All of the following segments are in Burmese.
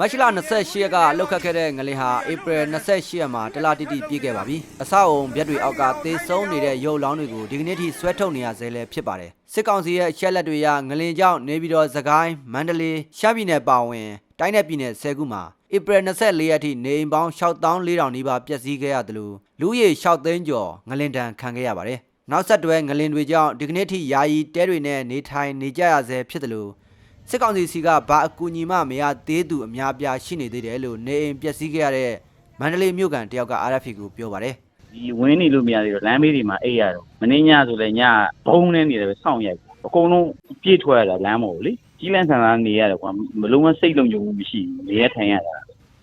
မတ်လ28ရက်ကလောက်ခတ်ခဲ့တဲ့ငလင်ဟာဧပြီ28ရက်မှာတလတိတိပြည့်ခဲ့ပါပြီ။အဆောက်အုံဗျက်တွေအောက်ကသေဆုံးနေတဲ့ရုပ်လောင်းတွေကိုဒီကနေ့ထိဆွဲထုတ်နေရဆဲလည်းဖြစ်ပါတယ်။စစ်ကောင်စီရဲ့အချက်လက်တွေအရငလင်ကြောင့်နေပြည်တော်စကိုင်းမန္တလေးရှမ်းပြည်နယ်ပါဝင်တိုင်းနယ်ပြည်နယ်10ခုမှာဧပြီ24ရက်ထိနေအိမ်ပေါင်း6400နီးပါးပျက်စီးခဲ့ရတယ်လို့လူဦးရေ6သိန်းကျော်ငလင်တန်ခံခဲ့ရပါတယ်။နောက်ဆက်တွဲငလင်တွေကြောင့်ဒီကနေ့ထိယာယီတဲတွေနဲ့နေထိုင်နေကြရဆဲဖြစ်တယ်လို့ စစ်ကောင်စီစီကဘာအကူအညီမှမရသေးသူအများပြားရှိနေသေးတယ်လို့နေအိမ်ပျက်စီးခဲ့ရတဲ့မန္တလေးမြို့ကန်တယောက်က RFP ကိုပြောပါတယ်ဒီဝင်းနေလို့မရသေးတော့လမ်းဘေးတွေမှာအိပ်ရတော့မင်းညဆိုလဲညဘုံနေနေတယ်ပဲစောင့်ရိုက်အကုန်လုံးပြည့်ထွက်ရတာလမ်းပေါ်ကိုလေကြီးလန်းဆန်ဆန်နေရတယ်ကွာမလုံးဝစိတ်လုံးကြုံမှုမရှိဘူးနေရထိုင်ရတာ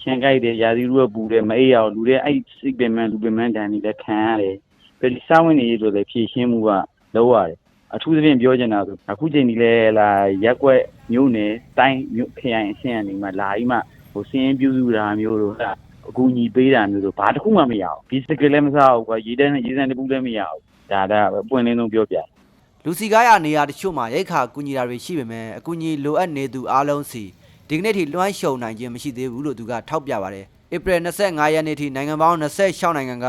ချန်ကြိုက်တယ်ရာသီဥတုကပူတယ်မအိပ်ရအောင်လူတွေအဲ့စိတ်ပင်မလူပင်မတန်နေလဲခံရတယ်ပြီးဒီစာဝင်နေရဆိုလဲဖြည့်ရှင်းမှုကလောက်ရတယ် အထူးသဖြင့်ပြောချင်တာဆိုအခုချိန်ဒီလဲလာရက်ွက်မြို့နယ်တိုင်းမြို့ခရိုင်အဆင့်အနေမှာလာပြီးမှဟိုစင်းပြူစုတာမျိုးတို့ဟာအကူအညီပေးတာမျိုးတို့ဘာတစ်ခုမှမရအောင်ဒီစကလည်းမစားဘူးကွာရေးတန်းနဲ့ရေးစံတစ်ခုလည်းမရအောင်ဒါဒါပဲပွင့်လင်းဆုံးပြောပြလူစီကားရနေရာတချို့မှာရိတ်ခါကူညီတာတွေရှိပေမဲ့အကူအညီလိုအပ်နေသူအားလုံးစီဒီကနေ့ထိလွှမ်းရှုံနိုင်ခြင်းမရှိသေးဘူးလို့သူကထောက်ပြပါတယ်ဧပြီ25ရက်နေ့ထိနိုင်ငံပေါင်း26နိုင်ငံက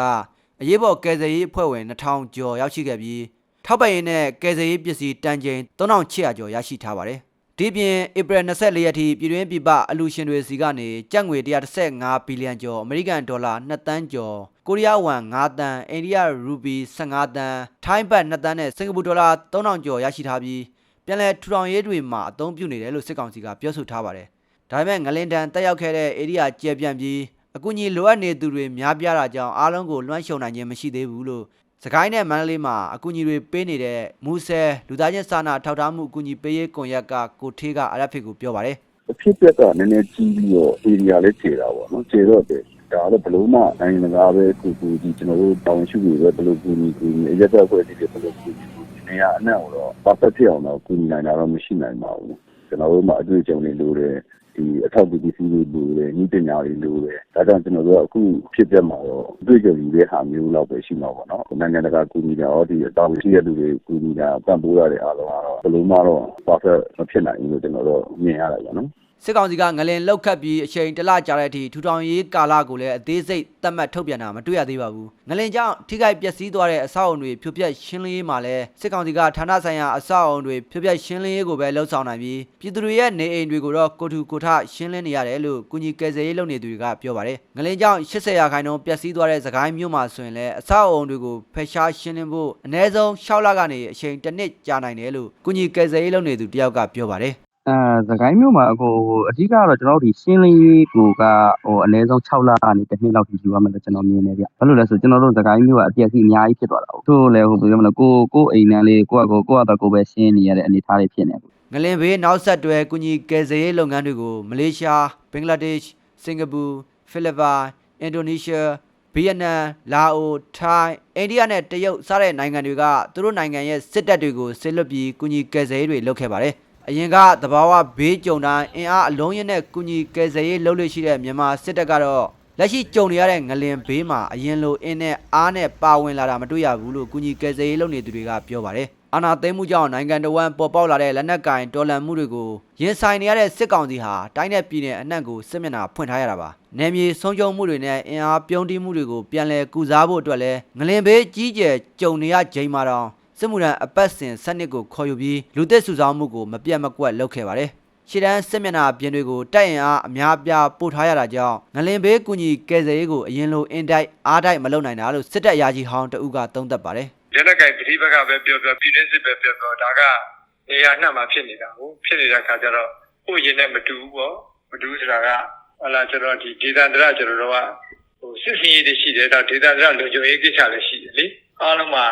အရေးပေါ်ကယ်ဆယ်ရေးအဖွဲ့ဝင်2000ကျော်ရောက်ရှိခဲ့ပြီး ထောက်ပံ့ရေးနဲ့ကယ်ဆယ်ရေးပစ္စည်းတန်ချိန်3600ကျော်ရရှိထားပါတယ်ဒီပြင်ဧပြီ24ရက်ထိပြည်တွင်းပြည်ပအလူရှင်တွေစီကနေကျပ်ငွေ135ဘီလီယံကျော်အမေရိကန်ဒေါ်လာ2တန်းကျော်ကိုရီးယားဝမ်9တန်းအိန္ဒိယရူပီ15တန်းထိုင်းဘတ်2တန်းနဲ့စင်ကာပူဒေါ်လာ3000ကျော်ရရှိထားပြီးပြန်လည်ထူထောင်ရေးတွေမှာအသုံးပြုနေတယ်လို့စစ်ကောင်စီကပြောဆိုထားပါတယ်ဒါပေမဲ့ငလင်တန်တက်ရောက်ခဲ့တဲ့ဧရိယာကျယ်ပြန့်ပြီးအကူအညီလိုအပ်နေသူတွေများပြားတာကြောင့်အားလုံးကိုလွှမ်းခြုံနိုင်ခြင်းမရှိသေးဘူးလို့ စကိုင်းနဲ့မန္တလေးမှာအကူအညီတွေပေးနေတဲ့မူဆယ်လူသားချင်းစာနာထောက်ထားမှုအကူအညီပေးရေးကွန်ရက်ကကိုထေးက RFP ကိုပြောပါတယ်အဖြစ်ပြက်ကနည်းနည်းကြီးပြီးတော့ area လေးခြေတာပေါ့နော်ခြေတော့တယ်ဒါတော့ဘလို့မှနိုင်ငံတကာပဲကူကူဒီကျွန်တော်တို့တောင်းရှိတွေပဲဘလို့ကူညီကူညီအရက်သက်ဖွဲ့တွေဘလို့ကူညီကူညီနေရအနက်တော့ perfect ဖြစ်အောင်တော့ကူညီနိုင်တာတော့မရှိနိုင်ပါဘူးကျွန်တော်တို့မှအတွေ့အကြုံတွေလိုတယ် ဒီအထောက်အကူပစ္စည်းတွေလိုတယ်ဤပညာတွေလိုတယ်ဒါကြောင့်ကျွန်တော်တို့ကအခုဖြစ်ပြမှာတော့အတွေ့အကြုံတွေတဲ့ဟာမျိုးလောက်ပဲရှိမှာပေါ့နော်နိုင်ငံတကာကူညီတာရောဒီအတောင်ရှိတဲ့လူတွေကူညီတာပံ့ပိုးရတဲ့အားလုံးကတော့ဘလို့မှတော့ perfect မဖြစ်နိုင်ဘူးလို့ကျွန်တော်တို့မြင်ရတယ်ပေါ့နော် စစ်ကောင်စီကငလင်လောက်ခတ်ပြီးအချိန်တစ်လကြာတဲ့အထိထူထောင်ရေးကာလကိုလည်းအသေးစိတ်သတ်မှတ်ထုတ်ပြန်တာမတွေ့ရသေးပါဘူးငလင်ကြောင့်ထိခိုက်ပျက်စီးသွားတဲ့အဆောက်အုံတွေဖြိုဖျက်ရှင်းလင်းရေးမှာလည်းစစ်ကောင်စီကဌာနဆိုင်ရာအဆောက်အုံတွေဖြိုဖျက်ရှင်းလင်းရေးကိုပဲလှုပ်ဆောင်နိုင်ပြီးပြည်သူတွေရဲ့နေအိမ်တွေကိုတော့ကိုထူကိုထရှင်းလင်းနေရတယ်လို့ကုညီကယ်ဆယ်ရေးလုပ်နေသူတွေကပြောပါတယ်ငလင်ကြောင့်80ရာခိုင်နှုန်းပျက်စီးသွားတဲ့သခိုင်းမြို့မှာဆိုရင်လည်းအဆောက်အုံတွေကိုဖယ်ရှားရှင်းလင်းဖို့အနည်းဆုံး6လကနေအချိန်တစ်နှစ်ကြာနိုင်တယ်လို့ကုညီကယ်ဆယ်ရေးလုပ်နေသူတယောက်ကပြောပါတယ် အဲသခိုင်းမြို့မှာ အခုဟိုအဓိကတော့ ကျွန်တော်တို့ဒီရှင်းလင်းရေးကိုကဟိုအနည်းဆုံး6လကနေတစ်နှစ်လောက်ထိ ယူရမယ်လို့ ကျွန်တော်မြင်နေဗျ။ဘာလို့လဲဆိုကျွန်တော်တို့သခိုင်းမြို့က အပြည့်အစုံအများကြီးဖြစ်သွားတာ။သူ့လည်းဟိုဘယ်လိုမလဲကိုကိုအိမ်နန်းလေး ကိုကကိုကိုကတော့ကိုပဲ ရှင်းနေရတဲ့ အနေအထားတွေဖြစ်နေတယ်ငလင်ဘေးနောက်ဆက်တွဲကုညီကယ်ဆယ်ရေးလုပ်ငန်းတွေကို မလေးရှား ဘင်္ဂလားဒေ့ရှ် စင်ကာပူ ဖိလစ်ပိုင် အင်ဒိုနီးရှား ဗီယက်နမ် လာအို ထိုင်း အိန္ဒိယနဲ့ တရုတ် စတဲ့နိုင်ငံတွေက သူတို့နိုင်ငံရဲ့ စစ်တပ်တွေကိုစစ်လွတ်ပြီးကုညီကယ်ဆယ်ရေးတွေလုပ်ခဲ့ပါတယ် အရင်ကသဘာဝဘေးကြုံတိုင်းအင်အားအလုံးရင်းနဲ့ကုညီကယ်ဆယ်ရေးလုပ်လို့ရှိတဲ့မြန်မာစစ်တပ်ကတော့လက်ရှိကြုံနေရတဲ့ငလင်ဘေးမှာအရင်လိုအင်းနဲ့အားနဲ့ပါဝင်လာတာမတွေ့ရဘူးလို့ကုညီကယ်ဆယ်ရေးလုပ်နေသူတွေကပြောပါတယ်အာနာသိမ်းမှုကြောင့်နိုင်ငံတော်ဝန်ပေါ်ပေါက်လာတဲ့လက်နက်ကင်တော်လှန်မှုတွေကိုရင်ဆိုင်နေရတဲ့စစ်ကောင်စီဟာတိုင်းနယ်ပြည်နယ်အနှံ့ကိုစစ်မျက်နှာဖွင့်ထားရတာပါ။နယ်မြေဆုံးရှုံးမှုတွေနဲ့အင်အားပြုံးတိမှုတွေကိုပြန်လည်ကုစားဖို့အတွက်လဲငလင်ဘေးကြီးကျယ်ကြုံနေရချိန်မှာတော့ စစ်မှုထမ်းအပတ်စဉ်စနစ်ကိုခေါ်ယူပြီးလူသစ်စုဆောင်းမှုကိုမပြတ်မကွက်လုပ်ခဲ့ပါတယ်။ရှေ့တန်းစစ်မျက်နှာပြင်တွေကိုတိုက်ရင်အားအများပြားပို့ထားရတာကြောင့်ငလင်ဘေးကူညီကယ်ဆယ်ရေးကိုအရင်လိုအင်တိုက်အားတိုက်မလုပ်နိုင်တာလို့စစ်တပ်အရာကြီးဟောင်းတဦးကသုံးသပ်ပါတယ်လက်နက်ကင်ပဋိပက္ခပဲပြောပြောပြည်တွင်းစစ်ပဲပြောပြောဒါကနေရာနှံ့မှာဖြစ်နေတာဟုတ်ဖြစ်နေတဲ့အခါကျတော့ကိုယ့်ရင်နဲ့မတူဘူးပေါ့မတူဘူးဆိုတာကဟလာကျွန်တော်ဒီဒေသန္တရကျွန်တော်တို့ကဟိုစစ်စင်ရေးတွေရှိတယ်တော့ဒေသန္တရလုံခြုံရေးကိစ္စလည်းရှိတယ်လေအားလုံးမှာ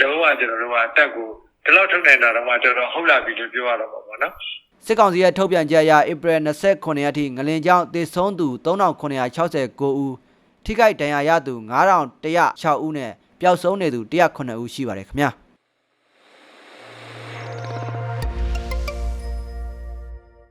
လုံးဝကျွန်တော်တို့ကတက်ကိုဒီလောက်ထုတ်နိုင်တာတော့မှတော်တော်ဟုတ်လာပြီလို့ပြောရတော့ပါဘောနော်စစ်ကောင်စီရဲ့ထုတ်ပြန်ချက်အရဧပြီ29ရက်ထိငလင်ကြောင့်သေဆုံးသူ3969ဦးထိခိုက်ဒဏ်ရာရသူ9106ဦးနဲ့ပျောက်ဆုံးနေသူ109ဦးရှိပါတယ်ခင်ဗျာ